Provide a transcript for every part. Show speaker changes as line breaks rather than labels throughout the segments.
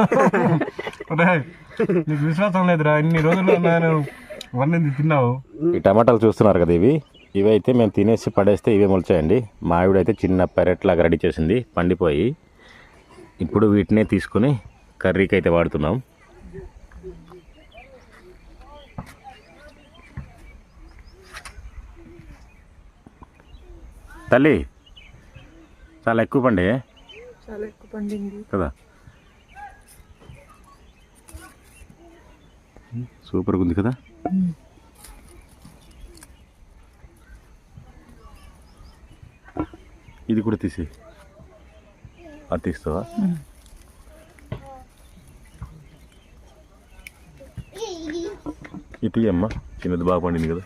నీకు విశ్వాసం లేదురా ఇన్ని రోజులు నేను వండింది తిన్నావు.
ఈ టమాటాలు చూస్తున్నారు కదా ఇవి. ఇవి అయితే మేము తినేసి పడేస్తే ఇవే మొలిచాయండి. మా ఆవిడ అయితే చిన్న పెరట్లాగా రెడీ చేసింది పండిపోయి. ఇప్పుడు వీటినే తీసుకుని కర్రీకి అయితే వాడుతున్నాం. తల్లి చాలా ఎక్కువ పండి.
చాలా ఎక్కువ పండింది.
కదా? సూపర్గా ఉంది కదా? ఇది కూడా తీసి అది తీస్తావా? ఇది తీయమ్మా. చిన్నది బాగా పండింది కదా.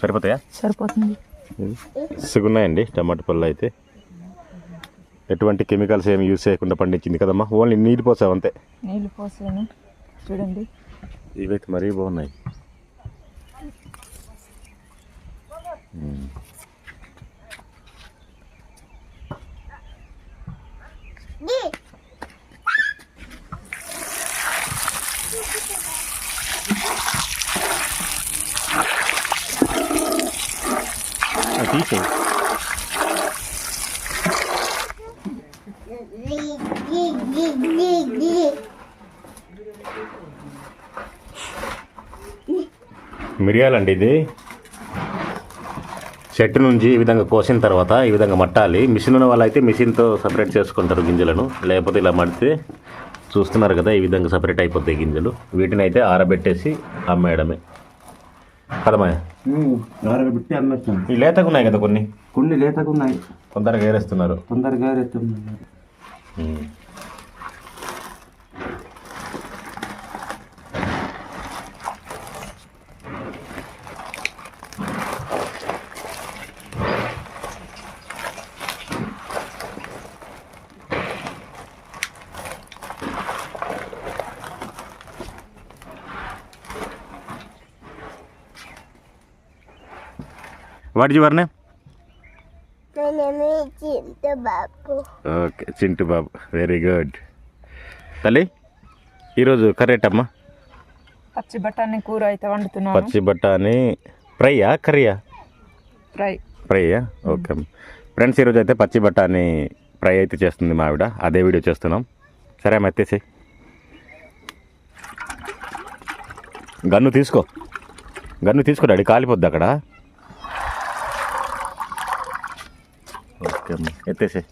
సరిపోతాయా?
సరిపోతుంది.
ఇసుగున్నాయండి టమాటా పళ్ళు అయితే. ఎటువంటి కెమికల్స్ ఏమి యూజ్ చేయకుండా పండించింది కదమ్మా? ఓన్లీ నీళ్ళు పోసావు అంతే.
నీళ్ళు పోసాను. చూడండి.
ఇవైతే మరీ బాగున్నాయి. తీసేయ్. మిరియాలండి ఇది. చెట్టు నుంచి ఈ విధంగా కోసిన తర్వాత ఈ విధంగా మట్టాలి. మిషన్ ఉన్న వాళ్ళైతే మిషన్తో సపరేట్ చేసుకుంటారు గింజలను. లేకపోతే ఇలా మడితే చూస్తున్నారు కదా ఈ విధంగా సపరేట్ అయిపోతాయి గింజలు. వీటిని అయితే ఆరబెట్టేసి అమ్మేయడమే. కదమ్మా.
ఆరబెట్టి
ఈ లేతగా ఉన్నాయి కదా కొన్ని?
కొన్ని లేతగా ఉన్నాయి
తొందరగా ఏరేస్తున్నారు
తొందరగా రెత్తున్నారు
what your name okay Chintu Babu very good తల్లి ఈరోజు కర్రేటమ్మా
పచ్చి బఠానీ కూర అయితే వండుతున్నాను.
పచ్చి బఠానీ. ఫ్రైయా కర్రీయా?
ఫ్రై.
ఫ్రైయా? ఓకే. ఫ్రెండ్స్ ఈరోజు అయితే పచ్చి బఠానీ ఫ్రై అయితే చేస్తుంది మా ఆవిడ. అదే వీడియో చేస్తున్నాం. సరే అమ్మ ఎత్తేసి. గన్ను తీసుకో. గన్ను తీసుకో డాడీ. కాలిపోద్ది అక్కడ. అమ్మ ఎత్తేసి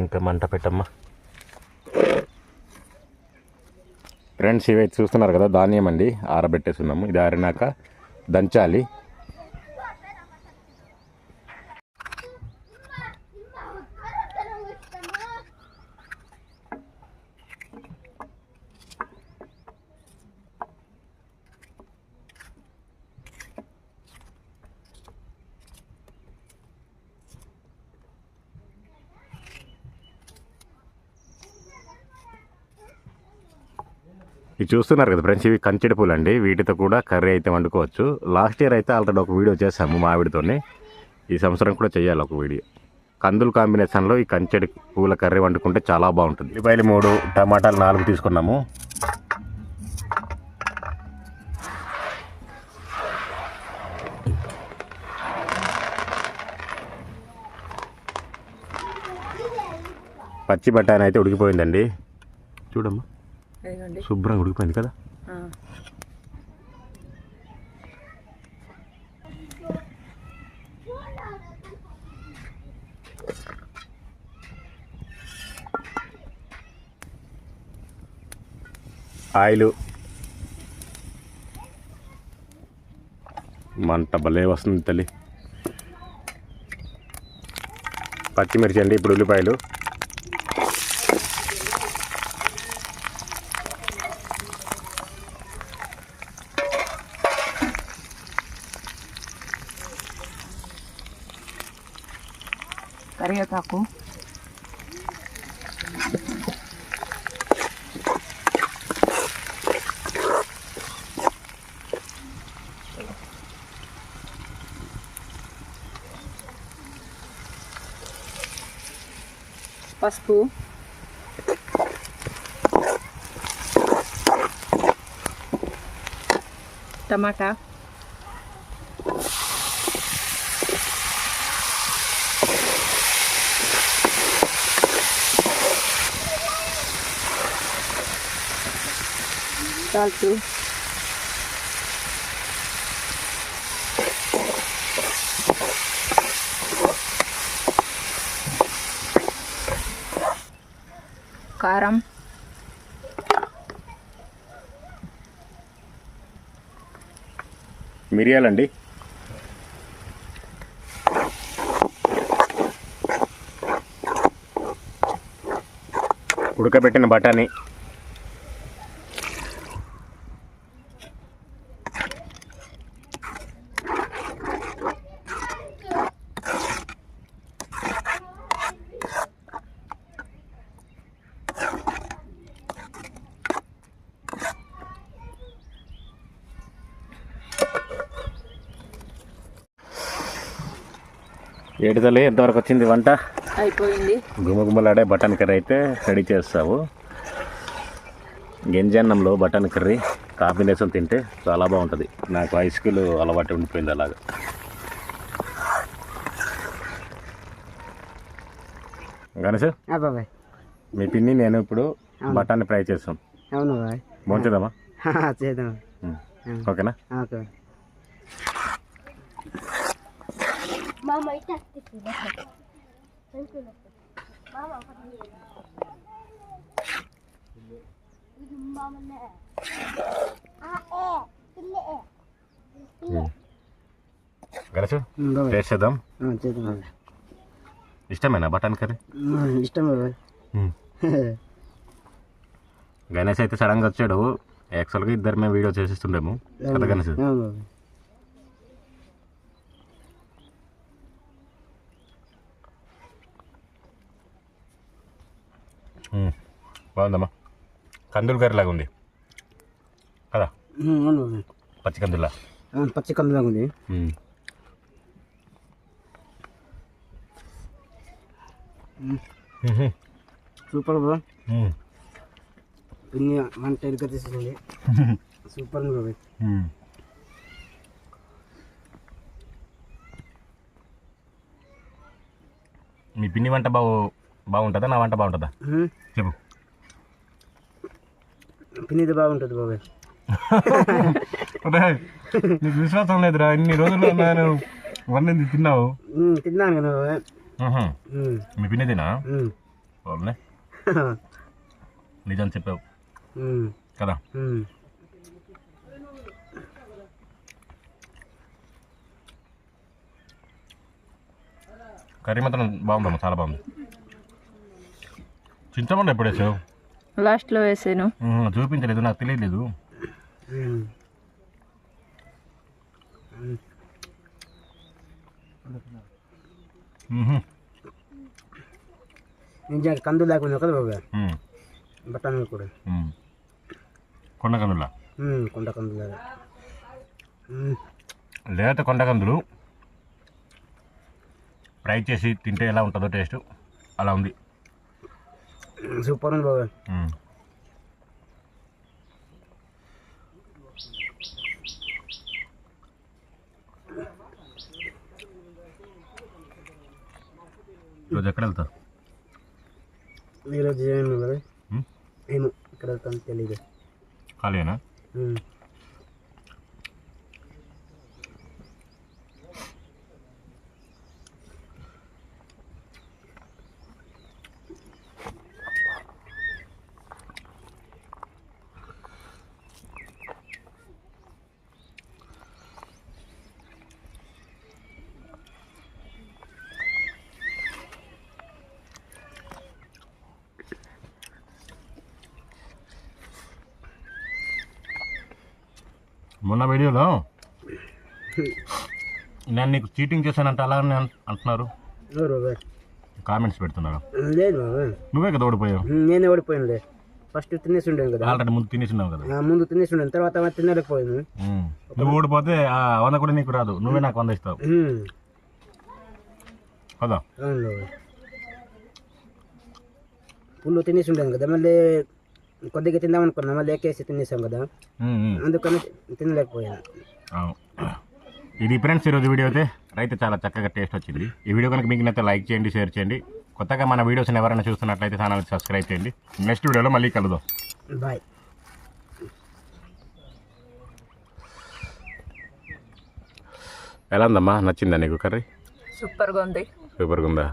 ఇంకా మంట పెట్టమ్మా. ఫ్రెండ్స్ ఇవైతే చూస్తున్నారు కదా ధాన్యం అండి. ఆరబెట్టేస్తున్నాము ఇది ఆరినాక దంచాలి ఇవి చూస్తున్నారు కదా ఫ్రెండ్స్ ఇవి కంచెడి పూలు అండి వీటితో కూడా కర్రీ అయితే వండుకోవచ్చు. లాస్ట్ ఇయర్ అయితే ఆల్రెడీ ఒక వీడియో చేసాము మా ఆవిడతోని. ఈ సంవత్సరం కూడా చేయాలి ఒక వీడియో. కందులు కాంబినేషన్లో ఈ కంచెడి పూల కర్రీ వండుకుంటే చాలా బాగుంటుంది. ఉల్లిపాయలు మూడు టమాటాలు నాలుగు తీసుకున్నాము. పచ్చి బఠానీ అయితే ఉడికిపోయిందండి. చూడమ్మా. శుభ్రంగా ఉడికిపోయింది కదా. ఆయిల్. మంట భలే వస్తుంది తల్లి. పచ్చిమిర్చి అండి ఇప్పుడు ఉల్లిపాయలు.
pas bu kita makan Tchau, tchau. కారం
మిరియాలండి? ఉడకబెట్టిన బఠానీ. ఏడుదలే ఎంతవరకు వచ్చింది వంట?
అయిపోయింది.
గుమగుమలాడే బటన్ కర్రీ అయితే రెడీ చేస్తావు. గింజన్నంలో బటన్ కర్రీ కాంబినేషన్ తింటే చాలా బాగుంటుంది. నాకు హై స్కూల్ అలవాటు ఉండిపోయింది అలాగా. గణేష్ మీ పిన్ని నేను ఇప్పుడు బఠాన్ని ఫ్రై చేస్తాం.
అవును బాబాయ్.
బాగుంటుందమ్మా
చేద్దాం.
ఓకేనా?
ఓకే. బాబాయ్.
టేస్ట్ చేద్దాం. ఇష్టమేనా బటన్ కర్రీ?
ఇష్టం బాబాయ్.
గణేష్ అయితే సడన్గా వచ్చాడు. యాక్చువల్గా ఇద్దరు మేము వీడియో చేసిస్తుండేము. కదా గణేష్
అవును బాబాయ్
మ్మ్. బాగుందమ్మా. కందులు కర్రీలాగా ఉంది. కదా పచ్చి కందులా?
పచ్చి కందులాగా ఉంది. సూపర్
మ్మ్.
పిన్ని వంట ఎలుక తీసేసింది సూపర్
మ్మ్. మీ పిన్ని వంట బాగు బాగుంటుందా? నా వంట బాగుంటుందా? చెప్పు.
పిన్నిది బాగుంటుంది బాబాయ్.
నీకు విశ్వాసం లేదురా. ఇన్ని రోజులు నేను వండింది తిన్నావు.
తిన్నాను కదా
మీ పిన్ని తినా?
ఉమ్.
వాళ్ళనే నిజం చెప్పావు. కదా. కర్రీ మాత్రం బాగుందమ్మా చాలా బాగుంది. చింతమండి ఎప్పుడు వేసావు?
లాస్ట్లో వేసాను.
చూపించలేదు నాకు తెలియలేదు
ఉమ్.
మ్హూ.
నిజంగా కందు లేకుండా కదా బాబాయ్
మ్మ్.
బఠానీ కూడా. కొండ కందు లాగా ఉమ్,
లేత కొండకందులు ఫ్రై చేసి తింటే ఎలా ఉంటుందో టేస్ట్? అలా ఉంది.
సూపర్ ఉంది బాబాయ్
మ్మ్. ఈరోజు ఎక్కడ వెళ్తావు
ఈరోజు ఏమి బాబాయ్
ఉమ్?
ఏమో ఇక్కడ వెళ్తాను తెలియదు
ఖాళీనా మొన్న వీడియోలో నేను నీకు చీటింగ్ చేశానంటే అలా అని అన్- అంటున్నారు కామెంట్స్ పెడుతున్నారు
లేదు బాబు
నువ్వే కదా ఓడిపోయావు.
నేనే ఓడిపోయానులే. ఫస్ట్ తినేసి ఉండేది కదా.
ఆల్రెడీ ముందు తినేసినావు కదా.
ఆ, ముందు తినేసి ఉండేది తర్వాత తినలేకపోయాను.
ఉమ్. నువ్వు ఓడిపోతే ఆ వంద కూడా నీకు రాదు. నువ్వే నాకు వంద ఇస్తావు. కదా
పుల్లు తినేసి ఉండేది కదా. మళ్ళీ కొద్దిగా తిందాం అనుకున్నా మళ్ళీ ఎక్కేసి తినేసాం కదా. అందుకని తినలేకపోయాను.
ఇది ఫ్రెండ్స్ ఈరోజు వీడియో అయితే అయితే చాలా చక్కగా టేస్ట్ వచ్చింది. ఈ వీడియో కనుక మీకు నచ్చితే లైక్ చేయండి షేర్ చేయండి. కొత్తగా మన వీడియోస్ని ఎవరైనా చూస్తున్నట్లయితే ఛానల్ సబ్స్క్రైబ్ చేయండి. నెక్స్ట్ వీడియోలో మళ్ళీ కలుద్దాం.
బాయ్.
ఎలా ఉందమ్మా? నచ్చిందా నీకు కర్రీ?
సూపర్గా ఉంది.
సూపర్గా ఉందా.